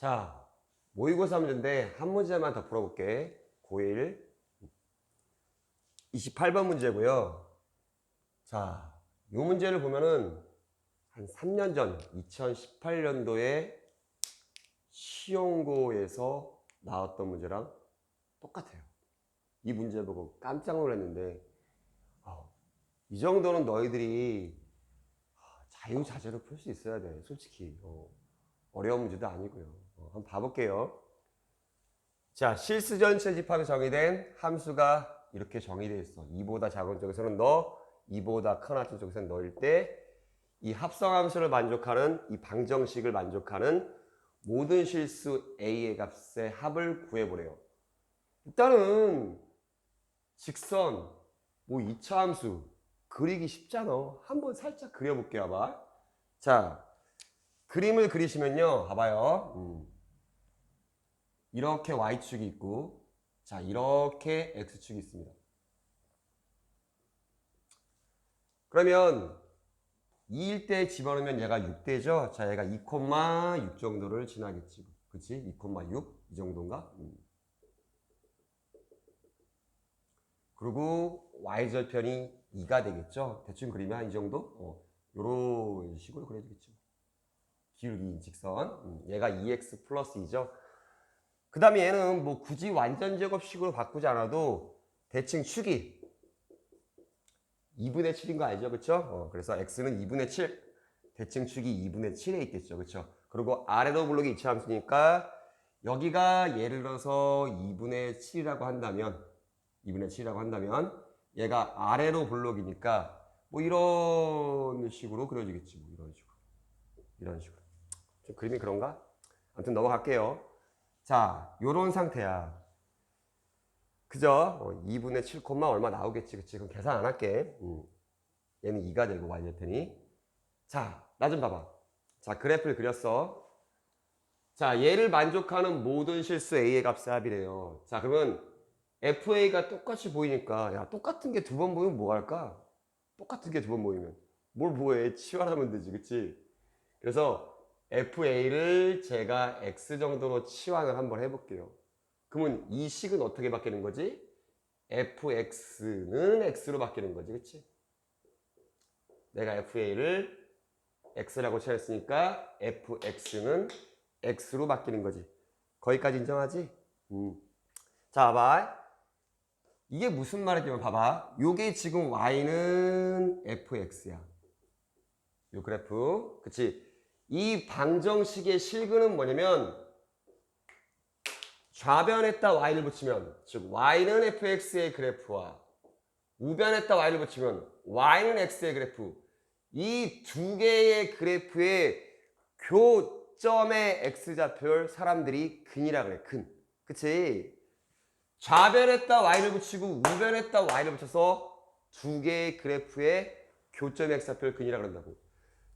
자, 모의고사 문제인데 한 문제만 더 풀어볼게. 고1 28번 문제고요. 자, 이 문제를 보면은 한 3년 전 2018년도에 시험고에서 나왔던 문제랑 똑같아요. 이 문제 보고 깜짝 놀랐는데 아, 이 정도는 너희들이 아, 자유자재로 풀 수 있어야 돼. 솔직히 어, 어려운 문제도 아니고요. 어, 한번 봐볼게요. 자, 실수전 채집하면 정의된 함수가 이렇게 정의되어 있어. 2보다 작은 쪽에서는 너, 2보다 큰 합친 쪽에서는 너일 때 이 합성함수를 만족하는 이 방정식을 만족하는 모든 실수 a의 값의 합을 구해보래요. 일단은 직선, 뭐 2차 함수 그리기 쉽잖아. 한번 살짝 그려볼게요, 봐봐. 자, 그림을 그리시면요, 봐봐요. 음. 이렇게 y축이 있고, 자, 이렇게 x축이 있습니다. 그러면 2일 때 집어넣으면 얘가 6대죠? 자, 얘가 2,6 정도를 지나겠지. 그치? 2,6? 이 정도인가? 음. 그리고 y절편이 2가 되겠죠? 대충 그리면 한이 정도? 어, 요런 식으로 그려지겠죠. 기울기 직선. 음, 얘가 2x 플러스 2죠? 그 다음에 얘는 뭐 굳이 완전 제곱식으로 바꾸지 않아도 대칭 축이 2분의 7인 거 알죠? 그쵸? 어, 그래서 x는 2분의 7, 대칭 축이 2분의 7에 있겠죠. 그쵸? 그리고 아래로 블록이 이차함수니까 여기가 예를 들어서 2분의 7이라고 한다면 2분의 7이라고 한다면 얘가 아래로 블록이니까 뭐 이런 식으로 그려지겠지. 뭐 이런 식으로. 이런 식으로. 좀 그림이 그런가? 아무튼 넘어갈게요. 자, 요런 상태야. 그죠? 어, 2분의 7, 얼마 나오겠지. 그치? 그럼 계산 안 할게. 음. 얘는 2가 되고 y절편이. 자, 나 좀 봐봐. 자, 그래프를 그렸어. 자, 얘를 만족하는 모든 실수 a의 값의 합이래요. 자, 그러면 FA가 똑같이 보이니까 야 똑같은 게 두 번 보이면 뭐 할까? 똑같은 게 두 번 보이면 뭘 뭐해? 치환하면 되지, 그치? 그래서 FA를 제가 X 정도로 치환을 한번 해볼게요. 그러면 이 식은 어떻게 바뀌는 거지? FX는 X로 바뀌는 거지, 그치? 내가 FA를 X라고 치환했으니까 FX는 X로 바뀌는 거지. 거기까지 인정하지? 음. 자, 봐봐. 이게 무슨 말이냐면 봐봐. 요게 지금 y는 fx야. 요 그래프. 그치? 이 방정식의 실근은 뭐냐면 좌변에다 y를 붙이면 즉 y는 fx의 그래프와 우변에다 y를 붙이면 y는 x의 그래프 이 두 개의 그래프의 교점의 x좌표를 사람들이 근이라 그래 근 그치? 좌변에다 y를 붙이고 우변에다 y를 붙여서 두 개의 그래프의 교점 x좌표를 근이라 그런다고.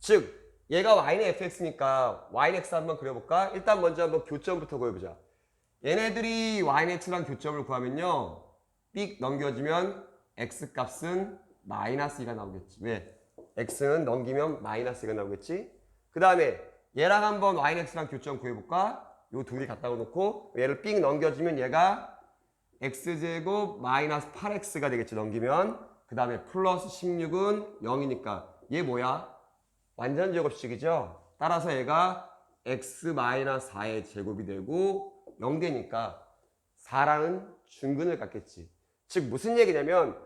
즉 얘가 y는 fx니까 y는 x 한번 그려볼까? 일단 먼저 한번 교점부터 그려보자. 얘네들이 y는 x랑 교점을 구하면요. 삑 넘겨주면 x 값은 마이너스 2가 나오겠지. 왜? x는 넘기면 마이너스 2가 나오겠지. 그 다음에 얘랑 한번 y는 x랑 교점 구해볼까? 요두개 갖다 놓고 얘를 삑 넘겨주면 얘가 x제곱 마이너스 8x가 되겠지 넘기면 그 다음에 플러스 16은 0이니까 얘 뭐야? 완전 제곱식이죠? 따라서 얘가 x 마이너스 4의 제곱이 되고 0 되니까 4라는 중근을 갖겠지 즉 무슨 얘기냐면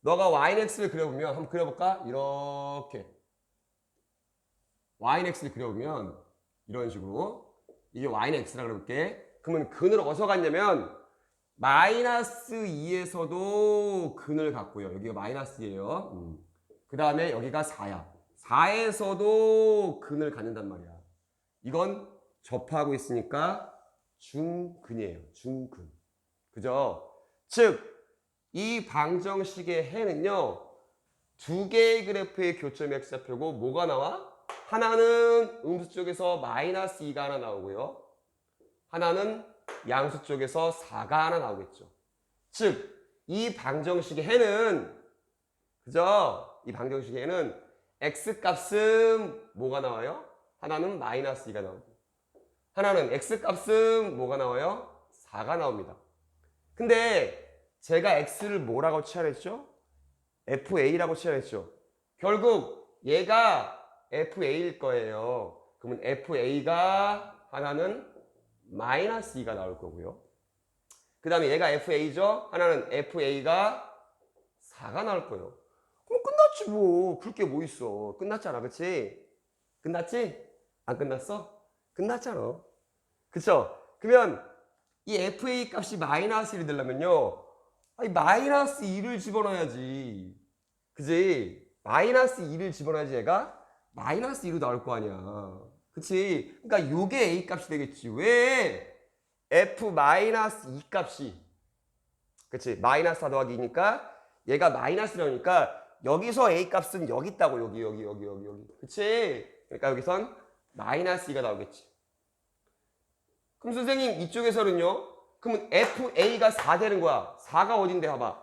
너가 yx를 그려보면 한번 그려볼까? 이렇게 yx를 그려보면 이런 식으로 이게 yx라고 그려볼게 그러면 근을 어디서 갔냐면 마이너스 2에서도 근을 갖고요. 여기가 마이너스예요. 음. 그 다음에 여기가 4야. 4에서도 근을 갖는단 말이야. 이건 접하고 있으니까 중근이에요. 중근. 그죠? 즉, 이 방정식의 해는요, 두 개의 그래프의 교점 x좌표고 뭐가 나와? 하나는 음수 쪽에서 마이너스 2가 하나 나오고요. 하나는 양수 쪽에서 4가 하나 나오겠죠. 즉, 이 방정식의 해는, 그죠? 이 방정식의 해는 x 값은 뭐가 나와요? 하나는 마이너스 2가 나오고, 하나는 x 값은 뭐가 나와요? 4가 나옵니다. 근데 제가 x를 뭐라고 취하랬죠? FA라고 취하랬죠. 결국 얘가 FA일 거예요. 그러면 FA가 하나는 마이너스 2가 나올 거고요. 그 다음에 얘가 FA죠. 하나는 FA가 4가 나올 거예요. 끝났지 뭐. 그럴 게뭐 있어. 끝났잖아. 그치? 끝났지? 안 끝났어? 끝났잖아. 그쵸? 그러면 이 FA 값이 마이너스 1이 되려면요. 아니, 마이너스 2를 집어넣어야지. 그지? 마이너스 2를 집어넣어야지 얘가 마이너스 2로 나올 거 아니야. 그치? 그러니까 요게 A 값이 되겠지. 왜? F 마이너스 2 값이. 그치? 마이너스 4 더하기 2니까 얘가 마이너스 0이니까 여기서 A 값은 여기 있다고. 여기, 여기, 여기, 여기, 여기. 그치? 그러니까 여기선 마이너스 2가 나오겠지. 그럼 선생님 이쪽에서는요? 그러면 FA가 4 되는 거야. 4가 어딘데 봐봐.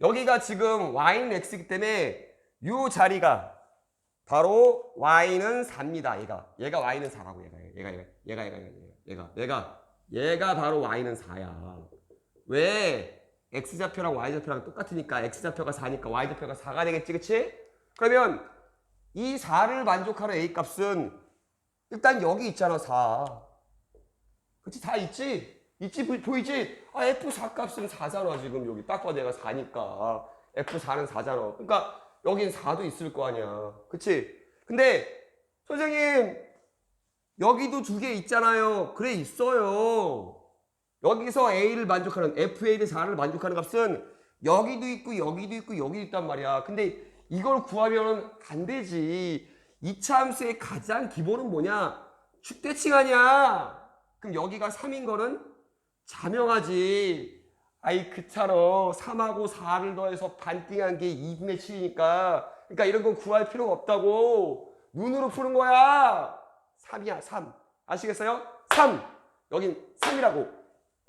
여기가 지금 y는 x이기 때문에 이 자리가 바로 y는 4입니다. 얘가 얘가 y는 4라고 얘가 얘가 얘가 얘가 얘가 얘가 얘가 얘가 얘가 바로 y는 4야. 왜 x 좌표랑 y 좌표랑 똑같으니까 x 좌표가 4니까 y 좌표가 4가 되겠지, 그렇지? 그러면 이 4를 만족하는 a 값은 일단 여기 있잖아 4. 그치 다 있지? 있지 보- 보이지? 아 F4 값은 4잖아 지금 여기 딱 봐도 내가 4니까 F4는 4잖아 그러니까 여긴 4도 있을 거 아니야 그치? 근데 선생님 여기도 두 개 있잖아요 그래 있어요 여기서 A를 만족하는 FA를 4를 만족하는 값은 여기도 있고 여기도 있고 여기도 있단 말이야. 근데 이걸 구하면 안 되지. 이차 함수의 가장 기본은 뭐냐? 축대칭 아니야. 그럼 여기가 3인 거는 자명하지. 아이 그차로 3하고 4를 더해서 반띵한 게 2분의 7이니까. 그러니까 이런 건 구할 필요가 없다고. 눈으로 푸는 거야. 3이야 3 아시겠어요? 3 여긴 3이라고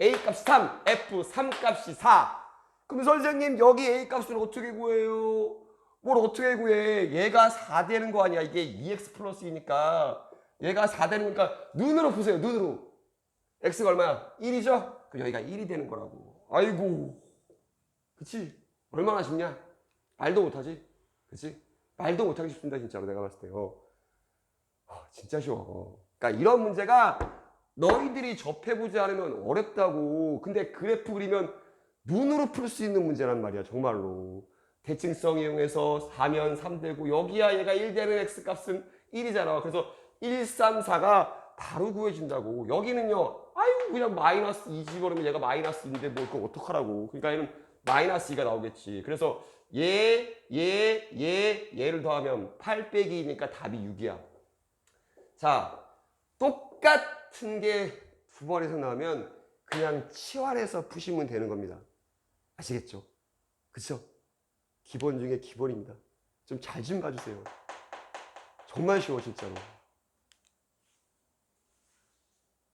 A 값이 3 F 3 값이 4 그럼 선생님 여기 A 값을 어떻게 구해요? 뭘 어떻게 구해 얘가 4 되는 거 아니야 이게 2x 플러스 2니까 얘가 4 되는 거니까 눈으로 보세요 눈으로 x가 얼마야? 1이죠? 그럼 여기가 1이 되는 거라고. 아이고. 그치? 얼마나 쉽냐? 말도 못하지? 그치? 말도 못하기 쉽습니다, 진짜로 내가 봤을 때요. 아, 진짜 쉬워. 그러니까 이런 문제가 너희들이 접해보지 않으면 어렵다고. 근데 그래프 그리면 눈으로 풀 수 있는 문제란 말이야, 정말로. 대칭성 이용해서 4면 3되고, 여기야 얘가 1 되는 x 값은 1이잖아. 그래서 1, 3, 4가 바로 구해진다고. 여기는요, 아유, 그냥 마이너스 2 집어넣으면 얘가 마이너스 2인데 뭐 그거 어떡하라고. 그러니까 얘는 마이너스 2가 나오겠지. 그래서 얘, 얘, 얘, 얘를 더하면 8 빼기 2니까 답이 6이야. 자, 똑같 은 게 두 번에서 나오면 그냥 치환해서 푸시면 되는 겁니다. 아시겠죠? 그쵸? 기본 중에 기본입니다. 좀 잘좀 봐주세요. 정말 쉬워, 진짜로.